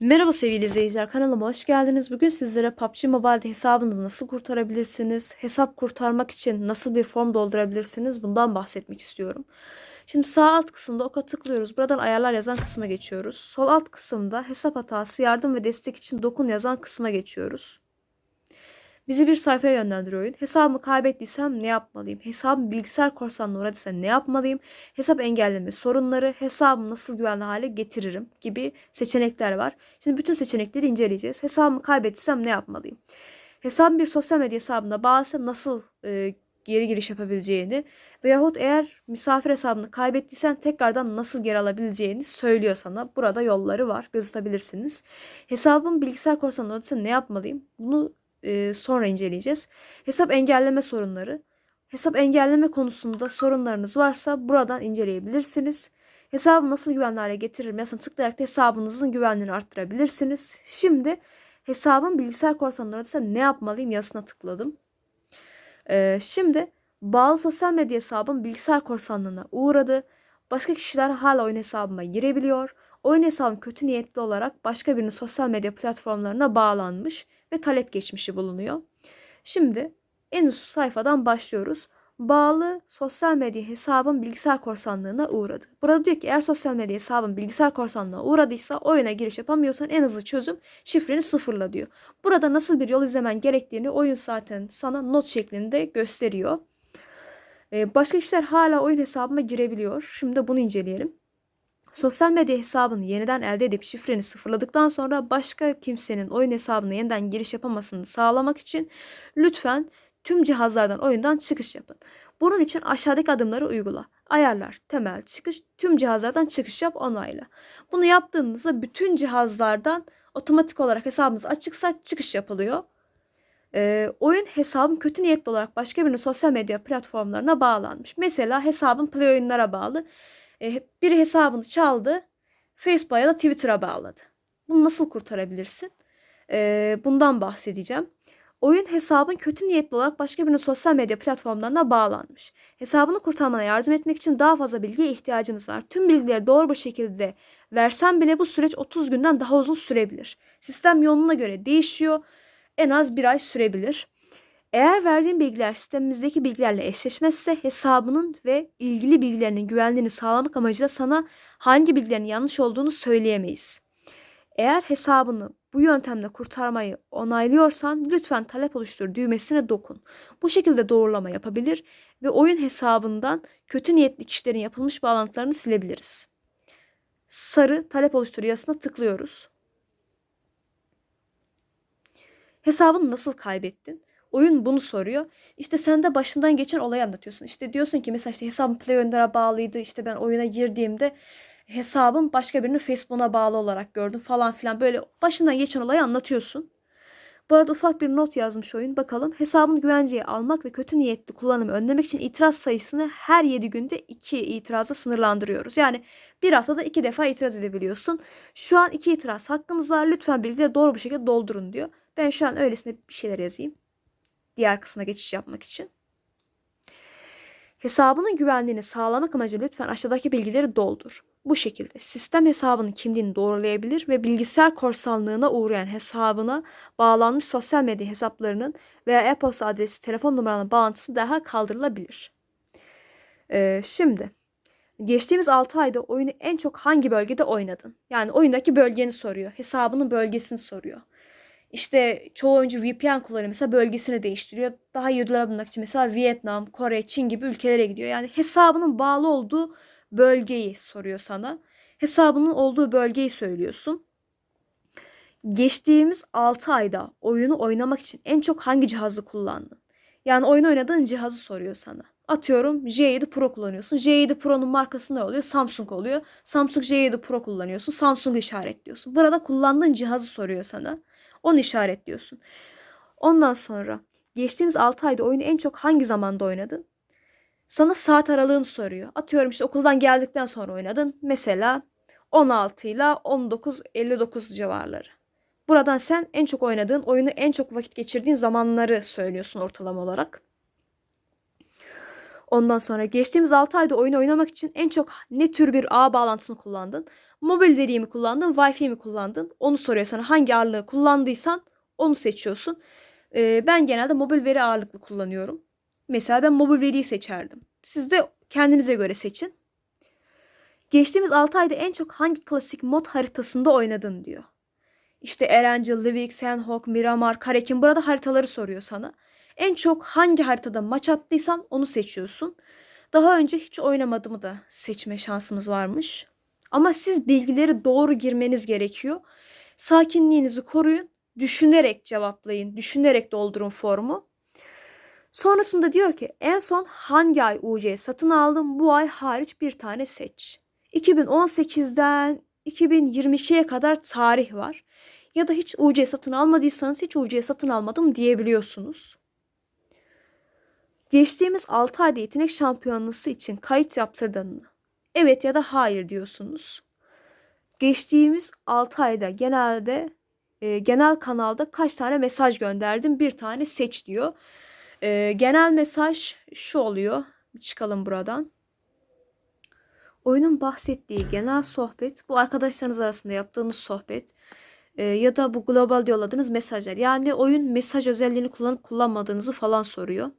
Merhaba sevgili izleyiciler kanalıma hoş geldiniz. Bugün sizlere PUBG Mobile'de hesabınızı nasıl kurtarabilirsiniz? Hesap kurtarmak için nasıl bir form doldurabilirsiniz? Bundan bahsetmek istiyorum. Şimdi sağ alt kısımda oka tıklıyoruz. Buradan ayarlar yazan kısma geçiyoruz. Sol alt kısımda hesap hatası, yardım ve destek için dokun yazan kısma geçiyoruz. Bizi bir sayfaya yönlendiriyor oyun. Hesabımı kaybettiysem ne yapmalıyım? Hesabım bilgisayar korsanına uğradıysa ne yapmalıyım? Hesap engelleme sorunları, hesabımı nasıl güvenli hale getiririm gibi seçenekler var. Şimdi bütün seçenekleri inceleyeceğiz. Hesabımı kaybettiysem ne yapmalıyım? Hesabım bir sosyal medya hesabına bağlıysa nasıl e, geri giriş yapabileceğini veyahut eğer misafir hesabını kaybettiysen tekrardan nasıl geri alabileceğini söylüyor sana. Burada yolları var. Göz atabilirsiniz. Hesabım bilgisayar uğradıysa ne yapmalıyım? Bunu sonra inceleyeceğiz. Hesap engelleme sorunları. Hesap engelleme konusunda sorunlarınız varsa buradan inceleyebilirsiniz. Hesabı nasıl güvenli hale getiririm yazısına tıklayarak da hesabınızın güvenliğini arttırabilirsiniz. Şimdi hesabın bilgisayar korsanlarıysa ne yapmalıyım yazısına tıkladım. Ee, şimdi bağlı sosyal medya hesabım bilgisayar korsanlığına uğradı. Başka kişiler hala oyun hesabıma girebiliyor. Oyun hesabım kötü niyetli olarak başka birinin sosyal medya platformlarına bağlanmış ve talep geçmişi bulunuyor. Şimdi en üst sayfadan başlıyoruz. Bağlı sosyal medya hesabım bilgisayar korsanlığına uğradı. Burada diyor ki eğer sosyal medya hesabın bilgisayar korsanlığına uğradıysa oyuna giriş yapamıyorsan en hızlı çözüm şifreni sıfırla diyor. Burada nasıl bir yol izlemen gerektiğini oyun zaten sana not şeklinde gösteriyor. Ee, başka kişiler hala oyun hesabıma girebiliyor. Şimdi bunu inceleyelim. Sosyal medya hesabını yeniden elde edip şifreni sıfırladıktan sonra başka kimsenin oyun hesabına yeniden giriş yapamasını sağlamak için lütfen tüm cihazlardan oyundan çıkış yapın. Bunun için aşağıdaki adımları uygula. Ayarlar, temel, çıkış, tüm cihazlardan çıkış yap, onayla. Bunu yaptığınızda bütün cihazlardan otomatik olarak hesabınız açıksa çıkış yapılıyor. Ee, oyun hesabım kötü niyetli olarak başka birinin sosyal medya platformlarına bağlanmış. Mesela hesabım Play oyunlara bağlı. Ee, biri hesabını çaldı, Facebook'a ya da Twitter'a bağladı. Bunu nasıl kurtarabilirsin? Ee, bundan bahsedeceğim. Oyun hesabın kötü niyetli olarak başka birinin sosyal medya platformlarına bağlanmış. Hesabını kurtarmana yardım etmek için daha fazla bilgiye ihtiyacımız var. Tüm bilgileri doğru bir şekilde versen bile bu süreç 30 günden daha uzun sürebilir. Sistem yoluna göre değişiyor. En az bir ay sürebilir. Eğer verdiğin bilgiler sistemimizdeki bilgilerle eşleşmezse hesabının ve ilgili bilgilerinin güvenliğini sağlamak amacıyla sana hangi bilgilerin yanlış olduğunu söyleyemeyiz. Eğer hesabını bu yöntemle kurtarmayı onaylıyorsan lütfen talep oluştur düğmesine dokun. Bu şekilde doğrulama yapabilir ve oyun hesabından kötü niyetli kişilerin yapılmış bağlantılarını silebiliriz. Sarı talep oluştur yazısına tıklıyoruz. Hesabını nasıl kaybettin? Oyun bunu soruyor. İşte sen de başından geçen olayı anlatıyorsun. İşte diyorsun ki mesela işte hesabım Play oyunlara bağlıydı. İşte ben oyuna girdiğimde hesabım başka birinin Facebook'una bağlı olarak gördüm falan filan. Böyle başından geçen olayı anlatıyorsun. Bu arada ufak bir not yazmış oyun. Bakalım hesabını güvenceye almak ve kötü niyetli kullanımı önlemek için itiraz sayısını her 7 günde 2 itiraza sınırlandırıyoruz. Yani bir haftada 2 defa itiraz edebiliyorsun. Şu an 2 itiraz hakkınız var. Lütfen bilgileri doğru bir şekilde doldurun diyor. Ben şu an öylesine bir şeyler yazayım. Diğer kısma geçiş yapmak için. Hesabının güvenliğini sağlamak amacıyla lütfen aşağıdaki bilgileri doldur. Bu şekilde sistem hesabının kimliğini doğrulayabilir ve bilgisayar korsanlığına uğrayan hesabına bağlanmış sosyal medya hesaplarının veya e-posta adresi, telefon numaranın bağlantısı daha kaldırılabilir. Ee, şimdi geçtiğimiz 6 ayda oyunu en çok hangi bölgede oynadın? Yani oyundaki bölgeni soruyor. Hesabının bölgesini soruyor. İşte çoğu oyuncu VPN kullanıyor. Mesela bölgesini değiştiriyor. Daha iyi ödüller bulmak için mesela Vietnam, Kore, Çin gibi ülkelere gidiyor. Yani hesabının bağlı olduğu bölgeyi soruyor sana. Hesabının olduğu bölgeyi söylüyorsun. Geçtiğimiz 6 ayda oyunu oynamak için en çok hangi cihazı kullandın? Yani oyun oynadığın cihazı soruyor sana. Atıyorum J7 Pro kullanıyorsun. J7 Pro'nun markası ne oluyor? Samsung oluyor. Samsung J7 Pro kullanıyorsun. Samsung'u işaretliyorsun. Burada kullandığın cihazı soruyor sana. Onu işaretliyorsun. Ondan sonra geçtiğimiz 6 ayda oyunu en çok hangi zamanda oynadın? Sana saat aralığını soruyor. Atıyorum işte okuldan geldikten sonra oynadın. Mesela 16 ile 19.59 civarları. Buradan sen en çok oynadığın, oyunu en çok vakit geçirdiğin zamanları söylüyorsun ortalama olarak. Ondan sonra geçtiğimiz 6 ayda oyunu oynamak için en çok ne tür bir ağ bağlantısını kullandın? Mobil veriyi mi kullandın, Wi-Fi mi kullandın? Onu soruyor sana. Hangi ağırlığı kullandıysan onu seçiyorsun. Ee, ben genelde mobil veri ağırlıklı kullanıyorum. Mesela ben mobil veriyi seçerdim. Siz de kendinize göre seçin. Geçtiğimiz 6 ayda en çok hangi klasik mod haritasında oynadın diyor. İşte Erencil, Livik, Senhok, Miramar, Karekin burada haritaları soruyor sana. En çok hangi haritada maç attıysan onu seçiyorsun. Daha önce hiç oynamadığımı da seçme şansımız varmış. Ama siz bilgileri doğru girmeniz gerekiyor. Sakinliğinizi koruyun. Düşünerek cevaplayın. Düşünerek doldurun formu. Sonrasında diyor ki en son hangi ay UC satın aldım? Bu ay hariç bir tane seç. 2018'den 2022'ye kadar tarih var. Ya da hiç UC satın almadıysanız hiç UC satın almadım diyebiliyorsunuz. Geçtiğimiz 6 ayda yetenek şampiyonası için kayıt yaptırdın mı? Evet ya da hayır diyorsunuz. Geçtiğimiz 6 ayda genelde e, genel kanalda kaç tane mesaj gönderdim? Bir tane seç diyor. E, genel mesaj şu oluyor. Çıkalım buradan. Oyunun bahsettiği genel sohbet, bu arkadaşlarınız arasında yaptığınız sohbet e, ya da bu global yolladığınız mesajlar. Yani oyun mesaj özelliğini kullanıp kullanmadığınızı falan soruyor.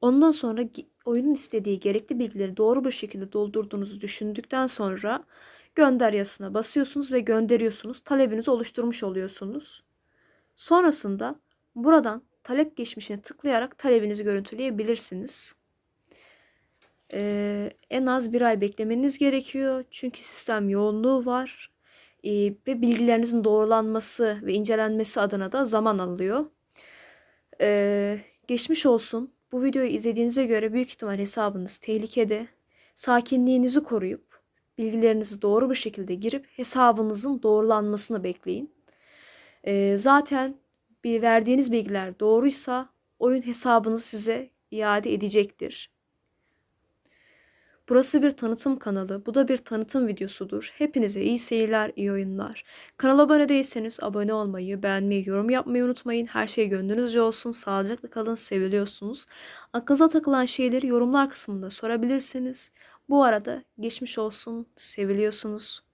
Ondan sonra oyunun istediği gerekli bilgileri doğru bir şekilde doldurduğunuzu düşündükten sonra gönder yazısına basıyorsunuz ve gönderiyorsunuz. Talebinizi oluşturmuş oluyorsunuz. Sonrasında buradan talep geçmişine tıklayarak talebinizi görüntüleyebilirsiniz. Ee, en az bir ay beklemeniz gerekiyor. Çünkü sistem yoğunluğu var. Ee, ve bilgilerinizin doğrulanması ve incelenmesi adına da zaman alıyor. Ee, geçmiş olsun. Bu videoyu izlediğinize göre büyük ihtimal hesabınız tehlikede. Sakinliğinizi koruyup bilgilerinizi doğru bir şekilde girip hesabınızın doğrulanmasını bekleyin. Ee, zaten bir verdiğiniz bilgiler doğruysa oyun hesabınızı size iade edecektir. Burası bir tanıtım kanalı. Bu da bir tanıtım videosudur. Hepinize iyi seyirler, iyi oyunlar. Kanala abone değilseniz abone olmayı, beğenmeyi, yorum yapmayı unutmayın. Her şey gönlünüzce olsun. Sağlıcakla kalın, seviliyorsunuz. Aklınıza takılan şeyleri yorumlar kısmında sorabilirsiniz. Bu arada geçmiş olsun, seviliyorsunuz.